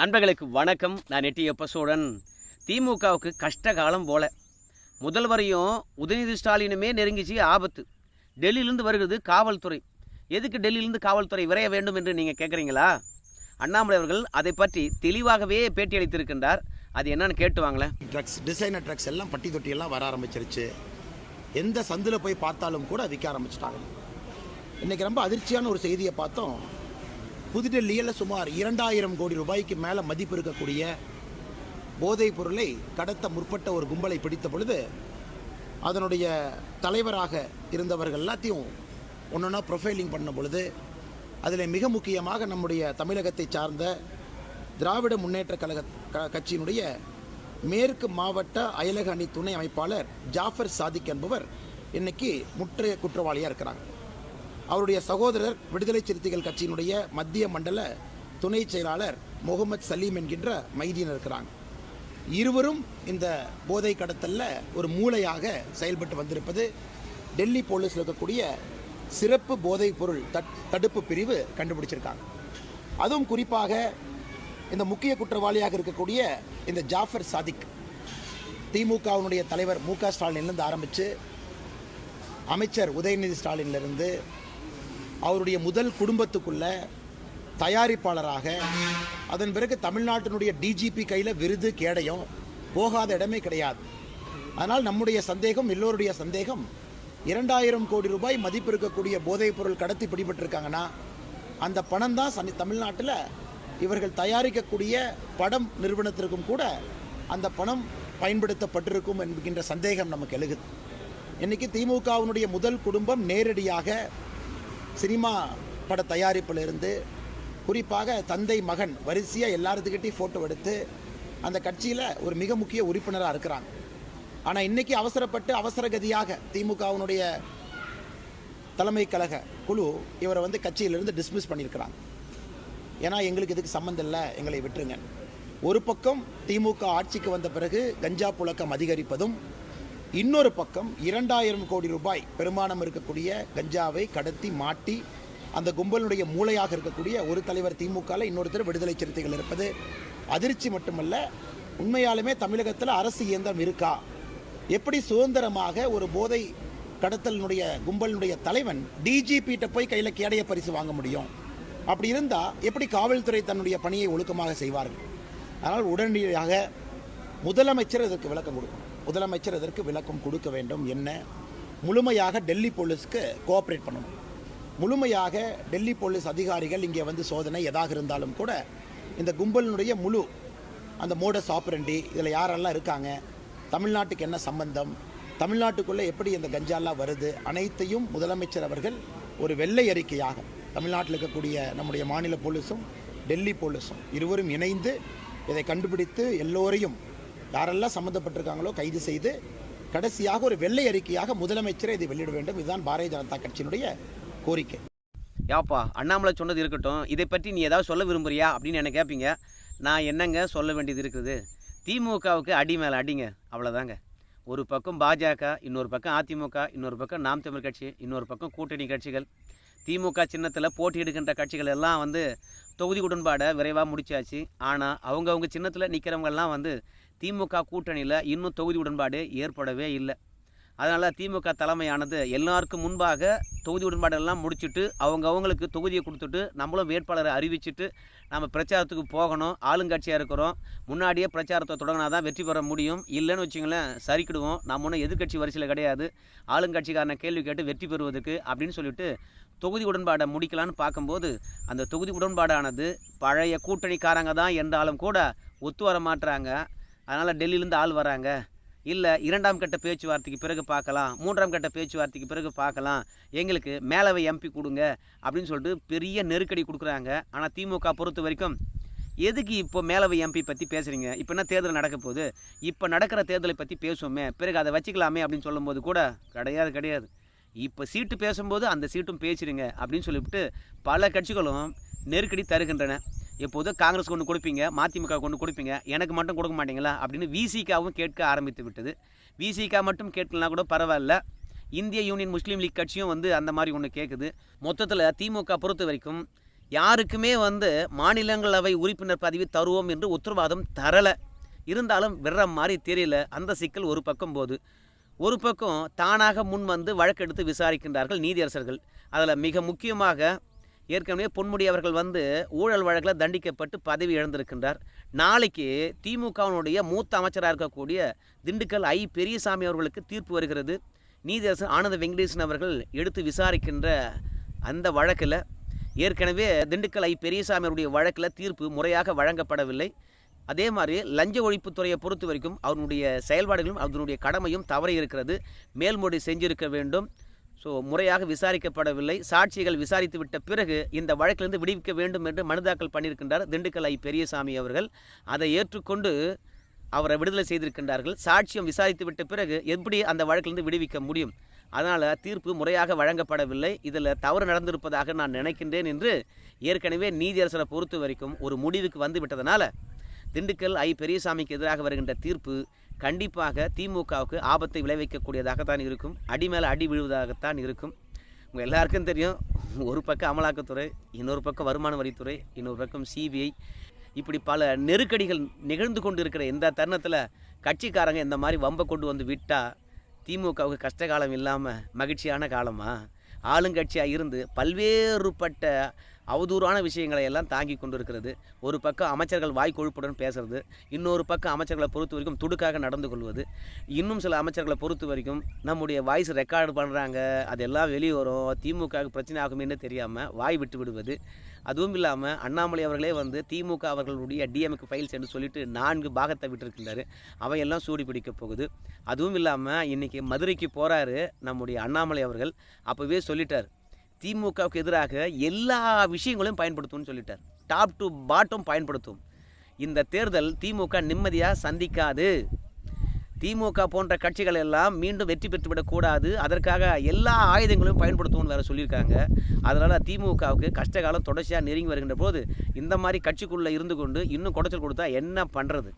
நண்பர்களுக்கு வணக்கம். நான் நெட்டியப்ப சோழன் திமுகவுக்கு கஷ்ட காலம் போல. முதல்வரையும் உதயநிதி ஸ்டாலினுமே நெருங்கிச்சு ஆபத்து. டெல்லியிலிருந்து வருகிறது காவல்துறை. எதுக்கு டெல்லியிலிருந்து காவல்துறை விரைய வேண்டும் என்று நீங்கள் கேட்குறீங்களா அண்ணாமலை அவர்கள் அதை பற்றி தெளிவாகவே பேட்டி அளித்திருக்கின்றார். அது என்னன்னு கேட்டு வாங்களேன். ட்ரக்ஸ் டிசைனர் ட்ரக்ஸ் எல்லாம் பட்டி தொட்டி எல்லாம் வர ஆரம்பிச்சிருச்சு. எந்த சந்தில் போய் பார்த்தாலும் கூட விற்க ஆரம்பிச்சிட்டாங்க. இன்றைக்கி ரொம்ப அதிர்ச்சியான ஒரு செய்தியை பார்த்தோம். புதுடெல்லியில் சுமார் இரண்டாயிரம் கோடி ரூபாய்க்கு மேலே மதிப்பு இருக்கக்கூடிய போதைப் பொருளை கடத்த முற்பட்ட ஒரு கும்பலை பிடித்த பொழுது அதனுடைய தலைவராக இருந்தவர்கள் எல்லாத்தையும் ஒன்றொன்னா ப்ரொஃபைலிங் பண்ண பொழுது அதில் மிக முக்கியமாக நம்முடைய தமிழகத்தை சார்ந்த திராவிட முன்னேற்ற கழக க- கட்சியினுடைய மேற்கு மாவட்ட அயலக அணி துணை அமைப்பாளர் ஜாஃபர் சாதிக் என்பவர் இன்னைக்கு முற்றைய குற்றவாளியாக இருக்கிறாங்க. அவருடைய சகோதரர் விடுதலை சிறுத்தைகள் கட்சியினுடைய மத்திய மண்டல துணை செயலாளர் முகமது சலீம் என்கின்ற மைதியன் இருக்கிறாங்க. இருவரும் இந்த போதை கடத்தலில் ஒரு மூளையாக செயல்பட்டு வந்திருப்பது டெல்லி போலீஸில் இருக்கக்கூடிய சிறப்பு போதைப் பொருள் தட்- தடுப்பு பிரிவு கண்டுபிடிச்சிருக்காங்க. அதுவும் குறிப்பாக இந்த முக்கிய குற்றவாளியாக இருக்கக்கூடிய இந்த ஜாஃபர் சாதிக். திமுகவினுடைய தலைவர் மு க ஸ்டாலின்லேருந்து ஆரம்பித்து அமைச்சர் உதயநிதி ஸ்டாலின்லேருந்து அவருடைய முதல் குடும்பத்துக்குள்ள தயாரிப்பாளராக அதன் பிறகு தமிழ்நாட்டினுடைய டிஜிபி கையில் விருது கேடயம் போகாத இடமே கிடையாது. அதனால் நம்முடைய சந்தேகம் எல்லோருடைய சந்தேகம் இரண்டாயிரம் கோடி ரூபாய் மதிப்பு இருக்கக்கூடிய போதைப் பொருள் கடத்தி பிடிபட்டிருக்காங்கன்னா அந்த பணம் தான் தமிழ்நாட்டில் இவர்கள் தயாரிக்கக்கூடிய படம் நிறுவனத்திற்கும் கூட அந்த பணம் பயன்படுத்தப்பட்டிருக்கும் என்கின்ற சந்தேகம் நமக்கு எழுகுது. இன்றைக்கி திமுகவினுடைய முதல் குடும்பம் நேரடியாக சினிமா பட தயாரிப்பிலிருந்து குறிப்பாக தந்தை மகன் வரிசையாக எல்லாத்துக்கிட்டையும் ஃபோட்டோ எடுத்து அந்த கட்சியில் ஒரு மிக முக்கிய உறுப்பினராக இருக்கிறாங்க. ஆனால் இன்னைக்கு அவசரப்பட்டு அவசரகதியாக திமுகவினுடைய தலைமை கழக குழு இவரை வந்து கட்சியிலிருந்து டிஸ்மிஸ் பண்ணியிருக்கிறாங்க. ஏன்னா எங்களுக்கு இதுக்கு சம்மந்தம் இல்லை. எங்களை விட்டுருங்க. ஒரு பக்கம் திமுக ஆட்சிக்கு வந்த பிறகு கஞ்சா புழக்கம் அதிகரிப்பதும் இன்னொரு பக்கம் இரண்டாயிரம் கோடி ரூபாய் பெருமானம் இருக்கக்கூடிய கஞ்சாவை கடத்தி மாட்டி அந்த கும்பலுடைய மூளையாக இருக்கக்கூடிய ஒரு தலைவர் திமுகவில் இன்னொருத்தர் விடுதலை சிறுத்தைகள் இருப்பது அதிர்ச்சி மட்டுமல்ல உண்மையாலுமே தமிழகத்தில் அரசு இயந்திரம் இருக்கா? எப்படி சுதந்திரமாக ஒரு போதை கடத்தலினுடைய கும்பலினுடைய தலைவன் டிஜிபிட்ட போய் கையில் கேடைய பரிசு வாங்க முடியும்? அப்படி இருந்தால் எப்படி காவல்துறை தன்னுடைய பணியை ஒழுக்கமாக செய்வார்கள்? அதனால் உடனடியாக முதலமைச்சர் இதற்கு விளக்கம் கொடுக்கணும். முதலமைச்சர் இதற்கு விளக்கம் கொடுக்க வேண்டும். என்ன? முழுமையாக டெல்லி போலீஸ்க்கு கோஆப்ரேட் பண்ணணும். முழுமையாக டெல்லி போலீஸ் அதிகாரிகள் இங்கே வந்து சோதனை எதாக இருந்தாலும் கூட இந்த கும்பலினுடைய முழு அந்த மோடஸ் ஆப்ரண்டி இதில் யாரெல்லாம் இருக்காங்க? தமிழ்நாட்டுக்கு என்ன சம்பந்தம்? தமிழ்நாட்டுக்குள்ளே எப்படி இந்த கஞ்சாலாம் வருது? அனைத்தையும் முதலமைச்சர் அவர்கள் ஒரு வெள்ளை அறிக்கையாகும் தமிழ்நாட்டில் இருக்கக்கூடிய நம்முடைய மாநில போலீஸும் டெல்லி போலீஸும் இருவரும் இணைந்து இதை கண்டுபிடித்து எல்லோரையும் யாரெல்லாம் சம்மந்தப்பட்டிருக்காங்களோ கைது செய்து கடைசியாக ஒரு வெள்ளை அறிக்கையாக முதலமைச்சரை இதை வெளியிட வேண்டும். இதுதான் பாரதிய ஜனதா கட்சியினுடைய கோரிக்கை. யாப்பா அண்ணாமலை சொன்னது இருக்கட்டும். இதை பற்றி நீ ஏதாவது சொல்ல விரும்புறியா அப்படின்னு என்ன கேட்பீங்க நான் என்னங்க சொல்ல வேண்டியது இருக்குது? திமுகவுக்கு அடி மேலே அடிங்க. அவ்வளோதாங்க ஒரு பக்கம் பாஜக இன்னொரு பக்கம் அதிமுக இன்னொரு பக்கம் நாம் தமிழ் கட்சி இன்னொரு பக்கம் கூட்டணி கட்சிகள். திமுக சின்னத்தில் போட்டியிடுகின்ற கட்சிகள் எல்லாம் வந்து தொகுதி உடன்பாடை விரைவாக முடிச்சாச்சு. ஆனால் அவங்கவுங்க சின்னத்தில் நிற்கிறவங்கெல்லாம் வந்து திமுக கூட்டணியில் இன்னும் தொகுதி உடன்பாடு ஏற்படவே இல்லை. அதனால் திமுக தலைமையானது எல்லாருக்கும் முன்பாக தொகுதி உடன்பாடெல்லாம் முடிச்சுட்டு அவங்க அவங்களுக்கு தொகுதியை கொடுத்துட்டு நம்மளும் வேட்பாளரை அறிவிச்சுட்டு நம்ம பிரச்சாரத்துக்கு போகணும் ஆளுங்கட்சியாக இருக்கிறோம். முன்னாடியே பிரச்சாரத்தை தொடங்கினா தான் வெற்றி பெற முடியும். இல்லைன்னு வச்சுங்களேன் சரிக்கிடுவோம் நம்ம ஒன்றும் எதிர்க்கட்சி வரிசையில் கிடையாது. ஆளுங்கட்சிக்காரனை கேள்வி கேட்டு வெற்றி பெறுவதற்கு அப்படின்னு சொல்லிட்டு தொகுதி உடன்பாடை முடிக்கலான்னு பார்க்கும்போது அந்த தொகுதி உடன்பாடானது பழைய கூட்டணிக்காரங்க தான் என்றாலும் கூட ஒத்து வர மாட்டுறாங்க அதனால் டெல்லியிலேருந்து ஆள் வராங்க. இல்லை இரண்டாம் கட்ட பேச்சுவார்த்தைக்கு பிறகு பார்க்கலாம் மூன்றாம் கட்ட பேச்சுவார்த்தைக்கு பிறகு பார்க்கலாம் எங்களுக்கு மேலவை எம்பி கொடுங்க அப்படின்னு சொல்லிட்டு பெரிய நெருக்கடி கொடுக்குறாங்க. ஆனால் திமுக பொறுத்த வரைக்கும் எதுக்கு இப்போ மேலவை எம்பி பற்றி பேசுகிறீங்க இப்போ என்ன தேர்தல் நடக்க போகுது? இப்போ நடக்கிற தேர்தலை பற்றி பேசுவோமே பிறகு அதை வச்சுக்கலாமே அப்படின்னு சொல்லும்போது கூட கிடையாது கிடையாது. இப்போ சீட்டு பேசும்போது அந்த சீட்டும் பேசிடுங்க அப்படின்னு சொல்லிவிட்டு பல கட்சிகளும் நெருக்கடி தருகின்றன. எப்போதும் காங்கிரஸ் கொண்டு கொடுப்பீங்க மதிமுக கொண்டு கொடுப்பீங்க எனக்கு மட்டும் கொடுக்க மாட்டீங்களா? அப்படின்னு விசிகாவும் கேட்க ஆரம்பித்து விட்டது. விசிகா மட்டும் கேட்கலனா கூட பரவாயில்ல. இந்திய யூனியன் முஸ்லீம் லீக் கட்சியும் வந்து அந்த மாதிரி ஒன்று கேட்குது மொத்தத்தில் திமுக பொறுத்த வரைக்கும் யாருக்குமே வந்து மாநிலங்களவை உறுப்பினர் பதவி தருவோம் என்று உத்தரவாதம் தரலை. இருந்தாலும் விடுற மாதிரி தெரியல. அந்த சிக்கல் ஒரு பக்கம் போது ஒரு பக்கம் தானாக முன் வந்து வழக்கெடுத்து விசாரிக்கின்றார்கள் நீதியரசர்கள். அதில் மிக முக்கியமாக ஏற்கனவே பொன்முடி அவர்கள் வந்து ஊழல் வழக்கில் தண்டிக்கப்பட்டு பதவி இழந்திருக்கின்றார். நாளைக்கு திமுகவினுடைய மூத்த அமைச்சராக இருக்கக்கூடிய திண்டுக்கல் ஐ பெரியசாமி அவர்களுக்கு தீர்ப்பு வருகிறது. நீதியரசர் ஆனந்த வெங்கடேசன் அவர்கள் எடுத்து விசாரிக்கின்ற அந்த வழக்கில் ஏற்கனவே திண்டுக்கல் ஐ பெரியசாமி அவருடைய வழக்கில் தீர்ப்பு முறையாக வழங்கப்படவில்லை. அதே மாதிரி லஞ்ச ஒழிப்புத்துறையை பொறுத்த வரைக்கும் அவருடைய செயல்பாடுகளும் அதனுடைய கடமையும் தவறி இருக்கிறது. மேல்முறை செஞ்சிருக்க வேண்டும். ஸோ முறையாக விசாரிக்கப்படவில்லை. சாட்சிகள் விசாரித்து விட்ட பிறகு இந்த வழக்கிலிருந்து விடுவிக்க வேண்டும் என்று மனு தாக்கல் பண்ணியிருக்கின்றார் திண்டுக்கல் ஐ. பெரியசாமி அவர்கள். அதை ஏற்றுக்கொண்டு அவரை விடுதலை செய்திருக்கின்றார்கள். சாட்சியம் விசாரித்து விட்ட பிறகு எப்படி அந்த வழக்கிலிருந்து விடுவிக்க முடியும்? அதனால் தீர்ப்பு முறையாக வழங்கப்படவில்லை. இதில் தவறு நடந்திருப்பதாக நான் நினைக்கின்றேன் என்று ஏற்கனவே நீதியரசரை பொறுத்த வரைக்கும் ஒரு முடிவுக்கு வந்துவிட்டதனால திண்டுக்கல் ஐ. பெரியசாமிக்கு எதிராக வருகின்ற தீர்ப்பு கண்டிப்பாக திமுகவுக்கு ஆபத்தை விளைவிக்கக்கூடியதாகத்தான் இருக்கும். அடி மேலே அடி விழுவதாகத்தான் இருக்கும். உங்கள் எல்லாருக்கும் தெரியும் ஒரு பக்கம் அமலாக்கத்துறை இன்னொரு பக்கம் வருமான வரித்துறை இன்னொரு பக்கம் சிபிஐ இப்படி பல நெருக்கடிகள் நிகழ்ந்து கொண்டு இருக்கிற இந்த தருணத்தில் கட்சிக்காரங்க இந்த மாதிரி வம்பை கொண்டு வந்து விட்டால் திமுகவுக்கு கஷ்ட காலம் இல்லாமல் மகிழ்ச்சியான காலமாக ஆளுங்கட்சியாக இருந்து பல்வேறுபட்ட அவதூறான விஷயங்களை எல்லாம் தாங்கி கொண்டிருக்கிறது. ஒரு பக்கம் அமைச்சர்கள் வாய் கொழுப்புடன் பேசுறது இன்னொரு பக்கம் அமைச்சர்களை பொறுத்த வரைக்கும் துடுக்காக நடந்து கொள்வது. இன்னும் சில அமைச்சர்களை பொறுத்த வரைக்கும் நம்முடைய வாய்ஸ் ரெக்கார்டு பண்ணுறாங்க அதெல்லாம் வெளியே வரும் திமுகவுக்கு பிரச்சனை ஆகுமேன்னு தெரியாமல் வாய் விட்டு விடுவது. அதுவும் இல்லாமல் அண்ணாமலை அவர்களே வந்து திமுக அவர்களுடைய டிஎம்க்கு ஃபைல்ஸ் என்று சொல்லிட்டு நான்கு பாகத்தை விட்டுருக்கிறாரு அவையெல்லாம் சூடி பிடிக்க போகுது. அதுவும் இல்லாமல் இன்றைக்கி மதுரைக்கு போகிறாரு நம்முடைய அண்ணாமலை அவர்கள். அப்போவே சொல்லிட்டார் திமுகவுக்கு எதிராக எல்லா விஷயங்களையும் பயன்படுத்தும்னு சொல்லிட்டார். டாப் டு பாட்டம் பயன்படுத்தும். இந்த தேர்தல் திமுக நிம்மதியாக சந்திக்காது. திமுக போன்ற கட்சிகள் எல்லாம் மீண்டும் வெற்றி பெற்றுவிடக்கூடாது அதற்காக எல்லா ஆயுதங்களையும் பயன்படுத்துவோம்னு வேறு சொல்லியிருக்காங்க. அதனால் திமுகவுக்கு கஷ்டகாலம் தொடர்ச்சியாக நெருங்கி வருகின்ற போது இந்த மாதிரி கட்சிக்குள்ளே இருந்து கொண்டு இன்னும் குடைச்சல் கொடுத்தா என்ன பண்ணுறது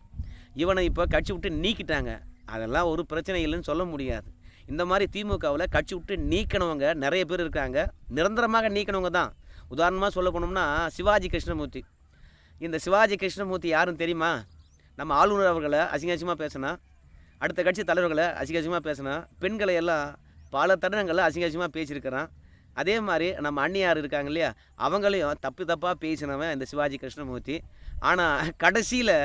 இவனை இப்போ கட்சி விட்டு நீக்கிட்டாங்க. அதெல்லாம் ஒரு பிரச்சனை இல்லைன்னு சொல்ல முடியாது. இந்த மாதிரி திமுகவில் கட்சி விட்டு நீக்கினவங்க நிறைய பேர் இருக்காங்க. நிரந்தரமாக நீக்கினவங்க தான். உதாரணமாக சொல்ல போனோம்னா சிவாஜி கிருஷ்ணமூர்த்தி. இந்த சிவாஜி கிருஷ்ணமூர்த்தி யாருன்னு தெரியுமா? நம்ம ஆளுநர் அவர்களை அசிங்கசியமாக பேசினா அடுத்த கட்சி தலைவர்களை அசிங்கசியமாக பேசினா பெண்களை எல்லாம் பல தருணங்களில் அசிங்கசியமாக பேசியிருக்கிறான். அதே மாதிரி நம்ம அண்ணியார் இருக்காங்க இல்லையா? அவங்களையும் தப்பு தப்பாக பேசினவன் இந்த சிவாஜி கிருஷ்ணமூர்த்தி. ஆனால் கடைசியில்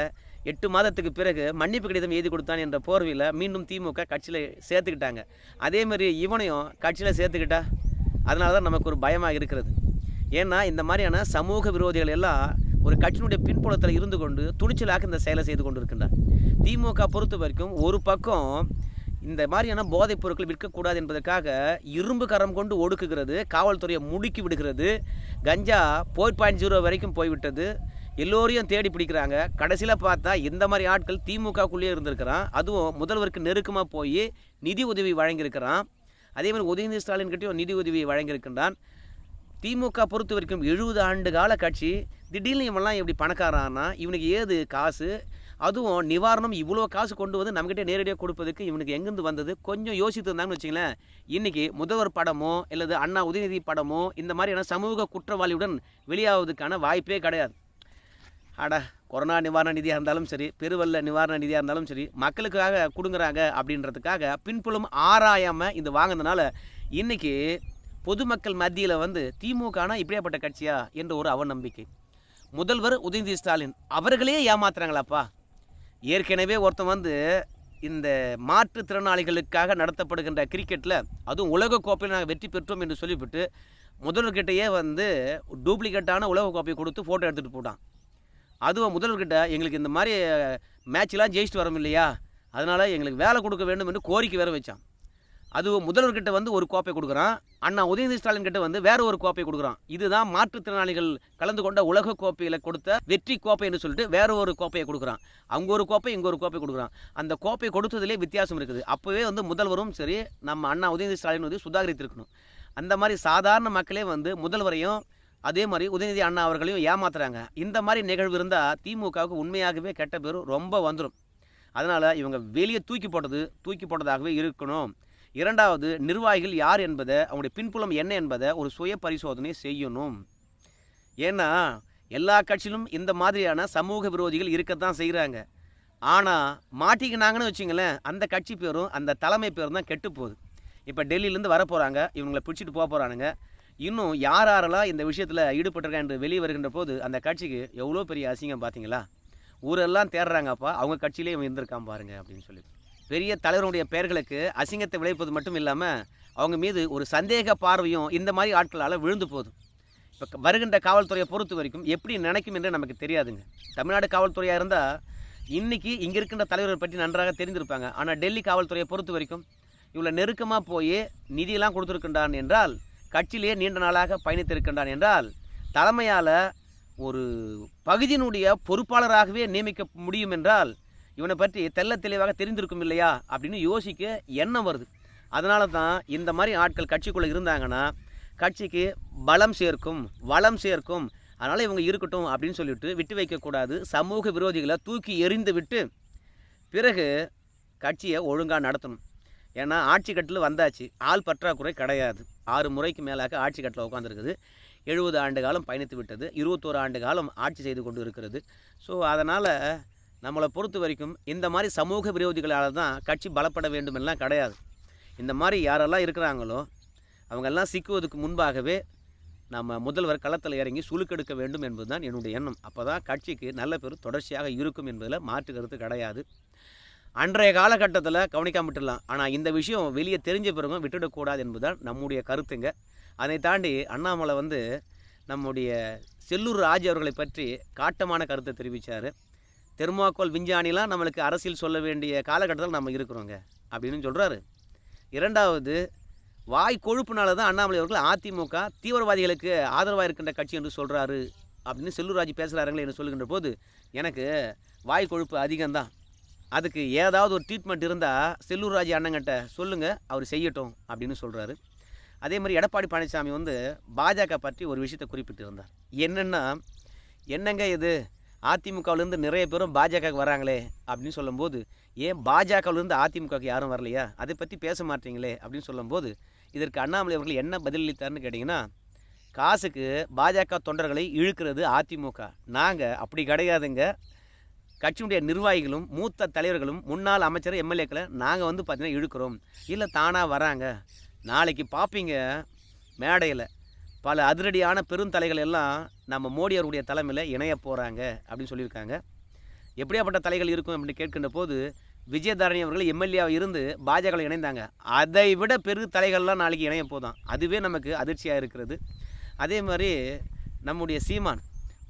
எட்டு மாதத்துக்கு பிறகு மன்னிப்பு கடிதம் எழுதி கொடுத்தான் என்ற போர்வையில் மீண்டும் திமுக கட்சியில் சேர்த்துக்கிட்டாங்க. அதேமாதிரி இவனையும் கட்சியில் சேர்த்துக்கிட்டா? அதனால தான் நமக்கு ஒரு பயமாக இருக்கிறது. ஏன்னா இந்த மாதிரியான சமூக விரோதிகள் எல்லாம் ஒரு கட்சியினுடைய பின்புலத்தில் இருந்து கொண்டு துணிச்சலாக இந்த செயலை செய்து கொண்டு இருக்கின்றார் திமுக பொறுத்த வரைக்கும் ஒரு பக்கம் இந்த மாதிரியான போதைப் பொருட்கள் விற்கக்கூடாது என்பதற்காக இரும்பு கரம் கொண்டு ஒடுக்குகிறது காவல்துறையை முடுக்கி விடுகிறது கஞ்சா ஃபோர் பாயிண்ட் ஜீரோ வரைக்கும் போய்விட்டது எல்லோரையும் தேடி பிடிக்கிறாங்க. கடைசியில் பார்த்தா இந்த மாதிரி ஆட்கள் திமுகக்குள்ளேயே இருந்திருக்கிறான். அதுவும் முதல்வருக்கு நெருக்கமாக போய் நிதி உதவி வழங்கியிருக்கிறான். அதே மாதிரி உதயநிதி ஸ்டாலின் கிட்டேயும் நிதி உதவி வழங்கியிருக்கின்றான். திமுக பொறுத்த வரைக்கும் எழுபது ஆண்டு கால கட்சி. திடீர்னு இவன்லாம் எப்படி பணக்காரானா? இவனுக்கு ஏது? காசு. அதுவும் நிவாரணம் இவ்வளோ காசு கொண்டு வந்து நம்மகிட்ட நேரடியாக கொடுப்பதுக்கு இவனுக்கு எங்கேருந்து வந்தது? கொஞ்சம் யோசித்து இருந்தாங்கன்னு வச்சிங்களேன். இன்றைக்கி முதல்வர் படமோ அல்லது அண்ணா உதயநிதி படமோ இந்த மாதிரியான சமூக குற்றவாளியுடன் வெளியாவதுக்கான வாய்ப்பே கிடையாது. அட கொரோனா நிவாரண நிதியாக இருந்தாலும் சரி பெருவெள்ள நிவாரண நிதியாக இருந்தாலும் சரி மக்களுக்காக கொடுங்குறாங்க அப்படின்றதுக்காக பின்புலம் ஆராயாமல் இது வாங்கினதுனால இன்றைக்கி பொதுமக்கள் மத்தியில் வந்து திமுகனா இப்படியாப்பட்ட கட்சியா என்ற ஒரு அவநம்பிக்கை. முதல்வர் உதயநிதி ஸ்டாலின் அவர்களே ஏமாத்துறாங்களாப்பா. ஏற்கனவே ஒருத்தன் வந்து இந்த மாற்றுத்திறனாளிகளுக்காக நடத்தப்படுகின்ற கிரிக்கெட்டில் அதுவும் உலக கோப்பையில் நாங்கள் வெற்றி பெற்றோம் என்று சொல்லிவிட்டு முதல்வர்கிட்டயே வந்து டூப்ளிகேட்டான உலக கோப்பையை கொடுத்து ஃபோட்டோ எடுத்துகிட்டு போட்டான். அதுவும் முதல்வர்கிட்ட எங்களுக்கு இந்த மாதிரி மேட்ச்லாம் ஜெயிச்சுட்டு வரோம் இல்லையா? அதனால் எங்களுக்கு வேலை கொடுக்க வேண்டும் என்று கோரிக்கை வேற வச்சான். அதுவும் முதல்வர்கிட்ட வந்து ஒரு கோப்பை கொடுக்குறான். அண்ணா உதயநிதி ஸ்டாலின் கிட்ட வந்து வேற ஒரு கோப்பை கொடுக்குறான். இதுதான் மாற்றுத்திறனாளிகள் கலந்து கொண்ட உலக கோப்பையில் கொடுத்த வெற்றி கோப்பை என்று சொல்லிட்டு வேற ஒரு கோப்பையை கொடுக்குறான். அங்கே ஒரு கோப்பை இங்கே ஒரு கோப்பை கொடுக்குறான். அந்த கோப்பை கொடுத்ததுலேயே வித்தியாசம் இருக்குது. அப்போவே வந்து முதல்வரும் சரி நம்ம அண்ணா உதயநிதி ஸ்டாலின் வந்து சுதாகரித்திருக்கணும். அந்த மாதிரி சாதாரண மக்களே வந்து முதல்வரையும் அதே மாதிரி உதயநிதி அண்ணா அவர்களையும் ஏமாத்துறாங்க. இந்த மாதிரி நிகழ்வு இருந்தால் திமுகவுக்கு உண்மையாகவே கெட்ட பேரும் ரொம்ப வந்துடும் அதனால் இவங்க வெளியே தூக்கி போட்டது தூக்கி போட்டதாகவே இருக்கணும். இரண்டாவது நிர்வாகிகள் யார் என்பதை அவங்களுடைய பின்புலம் என்ன என்பதை ஒரு சுய பரிசோதனை செய்யணும். ஏன்னா எல்லா கட்சியிலும் இந்த மாதிரியான சமூக விரோதிகள் இருக்கத்தான் செய்கிறாங்க ஆனால் மாட்டிக்கினாங்கன்னு வச்சுங்களேன் அந்த கட்சி பேரும் அந்த தலைமை பேரும் தான் கெட்டு போகுது. இப்போ டெல்லியிலேருந்து வர போகிறாங்க இவங்களை பிடிச்சிட்டு போக போகிறானுங்க இன்னும் யார் யாரெல்லாம் இந்த விஷயத்தில் ஈடுபட்டிருக்கா என்று வெளியே வருகின்ற போது அந்த கட்சிக்கு எவ்வளோ பெரிய அசிங்கம் பார்த்தீங்களா? ஊரெல்லாம் தேடுறாங்கப்பா அவங்க கட்சியிலே இவன் இருந்திருக்கான் பாருங்க அப்படின்னு சொல்லி. பெரிய தலைவருடைய பெயர்களுக்கு அசிங்கத்தை விளைவிப்பது மட்டும் இல்லாமல் அவங்க மீது ஒரு சந்தேக பார்வையும் இந்த மாதிரி ஆட்களால் விழுந்து போதும் இப்போ வருகின்ற காவல்துறையை பொறுத்த வரைக்கும் எப்படி நினைக்கும் என்று நமக்கு தெரியாதுங்க. தமிழ்நாடு காவல்துறையாக இருந்தால் இன்றைக்கி இங்கே இருக்கின்ற தலைவர்கள் பற்றி நன்றாக தெரிந்திருப்பாங்க. ஆனால் டெல்லி காவல்துறையை பொறுத்த வரைக்கும் இவ்வளோ நெருக்கமாக போய் நிதியெல்லாம் கொடுத்துருக்கின்றான் என்றால் கட்சியிலேயே நீண்ட நாளாக பயணித்திருக்கின்றான் என்றால் தலைமையால் ஒரு பகுதியினுடைய பொறுப்பாளராகவே நியமிக்க முடியும் என்றால் இவனை பற்றி தெள்ள தெளிவாக தெரிந்திருக்கும் இல்லையா அப்படின்னு யோசிக்க எண்ணம் வருது. அதனால தான் இந்த மாதிரி ஆட்கள் கட்சிக்குள்ளே இருந்தாங்கன்னா கட்சிக்கு பலம் சேர்க்கும் வளம் சேர்க்கும் அதனால் இவங்க இருக்கட்டும் அப்படின்னு சொல்லிட்டு விட்டு வைக்கக்கூடாது சமூக விரோதிகளை தூக்கி எறிந்து விட்டு பிறகு கட்சியை ஒழுங்காக நடத்தணும். ஏன்னா ஆட்சி கட்டில் வந்தாச்சு. ஆள் பற்றாக்குறை கிடையாது. ஆறு முறைக்கு மேலாக ஆட்சி கட்டில் உட்காந்துருக்குது எழுபது ஆண்டு காலம் பயணித்து விட்டது. இருபத்தோரு ஆண்டு காலம் ஆட்சி செய்து கொண்டு இருக்கிறது ஸோ அதனால் நம்மளை பொறுத்த வரைக்கும் இந்த மாதிரி சமூக விரோதிகளால் தான் கட்சி பலப்பட வேண்டும் எல்லாம் கிடையாது. இந்த மாதிரி யாரெல்லாம் இருக்கிறாங்களோ அவங்கெல்லாம் சிக்குவதற்கு முன்பாகவே நம்ம முதல்வர் களத்தில் இறங்கி சுழுக்கெடுக்க வேண்டும் என்பதுதான் என்னுடைய எண்ணம். அப்போ தான் கட்சிக்கு நல்ல பேர் தொடர்ச்சியாக இருக்கும் என்பதில் மாற்று கருத்து கிடையாது. அன்றைய காலகட்டத்தில் கவனிக்காம விட்டுடலாம். ஆனால் இந்த விஷயம் வெளியே தெரிஞ்ச பிறகும் விட்டுடக்கூடாது என்பதுதான் நம்முடைய கருத்துங்க. அதை தாண்டி அண்ணாமலை வந்து நம்முடைய செல்லூர் ராஜ் அவர்களை பற்றி காட்டமான கருத்தை தெரிவித்தார் தெர்மாக்கோல் விஞ்ஞானிலாம் நம்மளுக்கு அரசியல் சொல்ல வேண்டிய காலகட்டத்தில் நம்ம இருக்கிறோங்க அப்படின்னு சொல்கிறாரு இரண்டாவது வாய் கொழுப்புனால தான் அண்ணாமலை அவர்கள் அதிமுக தீவிரவாதிகளுக்கு ஆதரவாக இருக்கின்ற கட்சி என்று சொல்கிறாரு அப்படின்னு செல்லூர் செல்லூர்ராஜ் பேசுகிறாருங்களே என்று சொல்லுகின்ற போது எனக்கு வாய் கொழுப்பு அதிகம்தான். அதுக்கு ஏதாவது ஒரு ட்ரீட்மெண்ட் இருந்தால் செல்லூர்ராஜ் அண்ணங்கிட்ட சொல்லுங்கள் அவர் செய்யட்டும் அப்படின்னு சொல்கிறாரு அதே மாதிரி எடப்பாடி பழனிசாமி வந்து பாஜக பற்றி ஒரு விஷயத்தை குறிப்பிட்டிருந்தார். என்னென்னா என்னங்க இது? அதிமுகவிலேருந்து நிறைய பேரும் பாஜகவுக்கு வராங்களே அப்படின்னு சொல்லும்போது ஏன் பாஜகவிலேருந்து அதிமுகவுக்கு யாரும் வரலையா? அதை பற்றி பேச மாட்டீங்களே அப்படின்னு சொல்லும்போது இதற்கு அண்ணாமலை அவர்கள் என்ன பதிலளித்தார்னு கேட்டிங்கன்னா காசுக்கு பாஜக தொண்டர்களை இழுக்கிறது அதிமுக. நாங்கள் அப்படி கிடையாதுங்க. கட்சியினுடைய நிர்வாகிகளும் மூத்த தலைவர்களும் முன்னாள் அமைச்சர் எம்எல்ஏக்களை நாங்கள் வந்து பார்த்தீங்கன்னா இழுக்கிறோம். இல்லை தானாக வராங்க. நாளைக்கு பார்ப்பீங்க மேடையில். பல அதிரடியான பெருந்தலைகள் எல்லாம் நம்ம மோடி அவருடைய தலைமையில் இணைய போகிறாங்க அப்படின்னு சொல்லியிருக்காங்க. எப்படியாப்பட்ட தலைகள் இருக்கும் அப்படின்னு கேட்கின்ற போது விஜயதாரணி அவர்கள் எம்எல்ஏவாக இருந்து பாஜகவில் இணைந்தாங்க. அதை விட பெரு தலைகள்லாம் நாளைக்கு இணைய போதான் அதுவே நமக்கு அதிர்ச்சியாக இருக்கிறது. அதே மாதிரி நம்முடைய சீமான்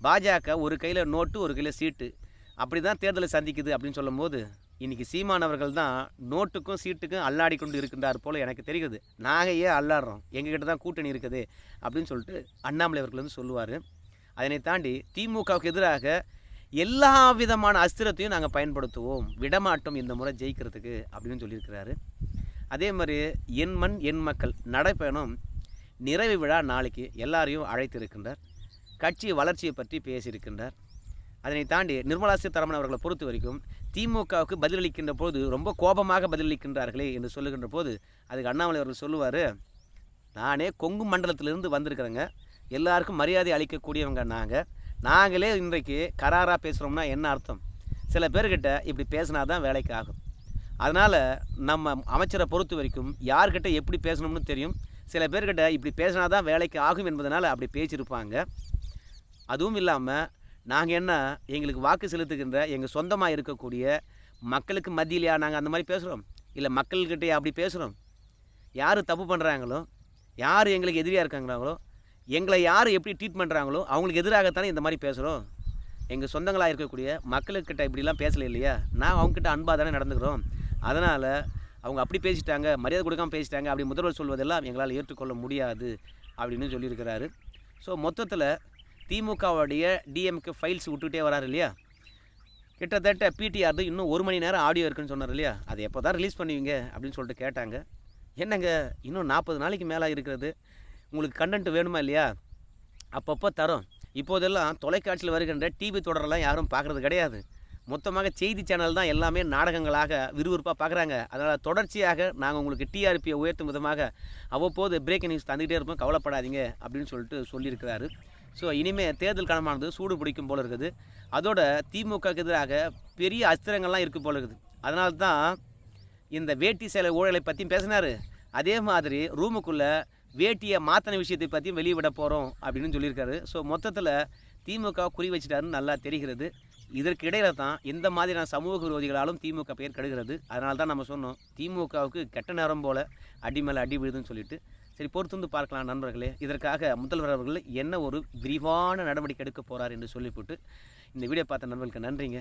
பாஜக ஒரு கையில் நோட்டு ஒரு கையில் சீட்டு. அப்படி தான் தேர்தலை சந்திக்குது அப்படின்னு சொல்லும்போது இன்றைக்கி சீமான் அவர்கள் தான் நோட்டுக்கும் சீட்டுக்கும் அல்லாடி கொண்டு இருக்கின்றார் போல் எனக்கு தெரிகிறது. நாங்கள் ஏன் அல்லாடுறோம்? எங்ககிட்ட தான் கூட்டணி இருக்குது அப்படின்னு சொல்லிட்டு அண்ணாமலை அவர்கள் வந்து சொல்லுவார். அதனை தாண்டி திமுகவுக்கு எதிராக எல்லா விதமான அஸ்திரத்தையும் நாங்கள் பயன்படுத்துவோம். விடமாட்டோம் இந்த முறை ஜெயிக்கிறதுக்கு அப்படின்னு சொல்லியிருக்கிறாரு. அதே மாதிரி என் மண் என் மக்கள் நடைப்பயணம் நிறைவு விழா நாளைக்கு எல்லாரையும் அழைத்திருக்கின்றார். கட்சி வளர்ச்சியை பற்றி பேசியிருக்கின்றார். அதனை தாண்டி நிர்மலா சீதாராமன் அவர்களை பொறுத்த வரைக்கும் திமுகவுக்கு பதிலளிக்கின்ற போது ரொம்ப கோபமாக பதிலளிக்கின்றார்களே என்று சொல்லுகின்ற போது அதுக்கு அண்ணாமலை அவர்கள் சொல்லுவார் நானே கொங்கு மண்டலத்திலிருந்து வந்திருக்கிறேங்க. எல்லாருக்கும் மரியாதை அளிக்கக்கூடியவங்க நாங்கள் நாங்களே இன்றைக்கு கராராக பேசுகிறோம்னா என்ன அர்த்தம்? சில பேர்கிட்ட இப்படி பேசினா தான் வேலைக்கு ஆகும். அதனால் நம்ம அமைச்சரை பொறுத்த வரைக்கும் யார்கிட்ட எப்படி பேசணும்னு தெரியும். சில பேர்கிட்ட இப்படி பேசினா தான் வேலைக்கு ஆகும் என்பதனால் அப்படி பேசியிருப்பாங்க. அதுவும் இல்லாமல் நாங்கள் என்ன எங்களுக்கு வாக்கு செலுத்துகின்ற எங்கள் சொந்தமாக இருக்கக்கூடிய மக்களுக்கு மத்தியிலையா நாங்கள் அந்த மாதிரி பேசுகிறோம் இல்லை மக்கள்கிட்டயே அப்படி பேசுகிறோம் யார் தப்பு பண்ணுறாங்களோ யார் எங்களுக்கு எதிரியாக இருக்காங்களோ எங்களை யார் எப்படி ட்ரீட் பண்ணுறாங்களோ அவங்களுக்கு எதிராகத்தானே இந்த மாதிரி பேசுகிறோம் எங்கள் சொந்தங்களாக இருக்கக்கூடிய மக்களுக்கிட்ட இப்படிலாம் பேசல இல்லையா? நான் அவங்ககிட்ட அன்பாக தானே நடந்துக்கிறோம். அதனால் அவங்க அப்படி பேசிட்டாங்க மரியாதை கொடுக்காம பேசிட்டாங்க அப்படி முதல்வர் சொல்வதெல்லாம் எங்களால் ஏற்றுக்கொள்ள முடியாது அப்படின்னு சொல்லியிருக்கிறாரு. ஸோ மொத்தத்தில் திமுகவுடைய டிஎம்கே ஃபைல்ஸ் விட்டுக்கிட்டே வராரு இல்லையா? கிட்டத்தட்ட பிடிஆர் இன்னும் ஒரு மணி நேரம் ஆடியோ இருக்குன்னு சொன்னார் இல்லையா? அதை எப்போ தான் ரிலீஸ் பண்ணுவீங்க? அப்படின்னு சொல்லிட்டு கேட்டாங்க. என்னங்க இன்னும் நாற்பது நாளைக்கு மேலே இருக்கிறது. உங்களுக்கு கண்டென்ட் வேணுமா இல்லையா? அப்பப்போ தரோம். இப்போதெல்லாம் தொலைக்காட்சியில் வருகின்ற டிவி தொடரெல்லாம் யாரும் பார்க்குறது கிடையாது. மொத்தமாக செய்தி சேனல் தான் எல்லாமே நாடகங்களாக விறுவிறுப்பாக பார்க்குறாங்க. அதனால் தொடர்ச்சியாக நாங்கள் உங்களுக்கு டிஆர்பியை உயர்த்தும் விதமாக அவ்வப்போது பிரேக்கிங் நியூஸ் தந்துகிட்டே இருப்போம். கவலைப்படாதீங்க அப்படின்னு சொல்லிட்டு சொல்லியிருக்கிறாரு. ஸோ இனிமேல் தேர்தல் காலமானது சூடு பிடிக்கும் போல இருக்குது. அதோட திமுகவுக்கு எதிராக பெரிய அஸ்திரங்கள்லாம் இருக்குது போல இருக்குது. அதனால தான் இந்த வேட்டி சேலை ஊழலை பற்றியும் பேசினார். அதே மாதிரி ரூமுக்குள்ளே வேட்டியை மாற்றின விஷயத்தை பற்றியும் வெளியிட போகிறோம் அப்படின்னு சொல்லியிருக்காரு. ஸோ மொத்தத்தில் திமுக குறி வச்சிட்டாருன்னு நல்லா தெரிகிறது. இதற்கு இடையில தான் இந்த மாதிரியான சமூக விரோதிகளாலும் திமுக பெயர் கெடுகிறது. அதனால தான் நம்ம சொன்னோம் திமுகவுக்கு கெட்ட நேரம் போல் அடி மேலே அடி விழுதுன்னு சொல்லிட்டு. சரி பொறுத்து வந்து பார்க்கலாம் நண்பர்களே. இதற்காக முதல்வர் அவர்கள் என்ன ஒரு விரிவான நடவடிக்கை எடுக்க போகிறார் என்று சொல்லிவிட்டு இந்த வீடியோ பார்த்த நண்பர்களுக்கு நன்றிங்க.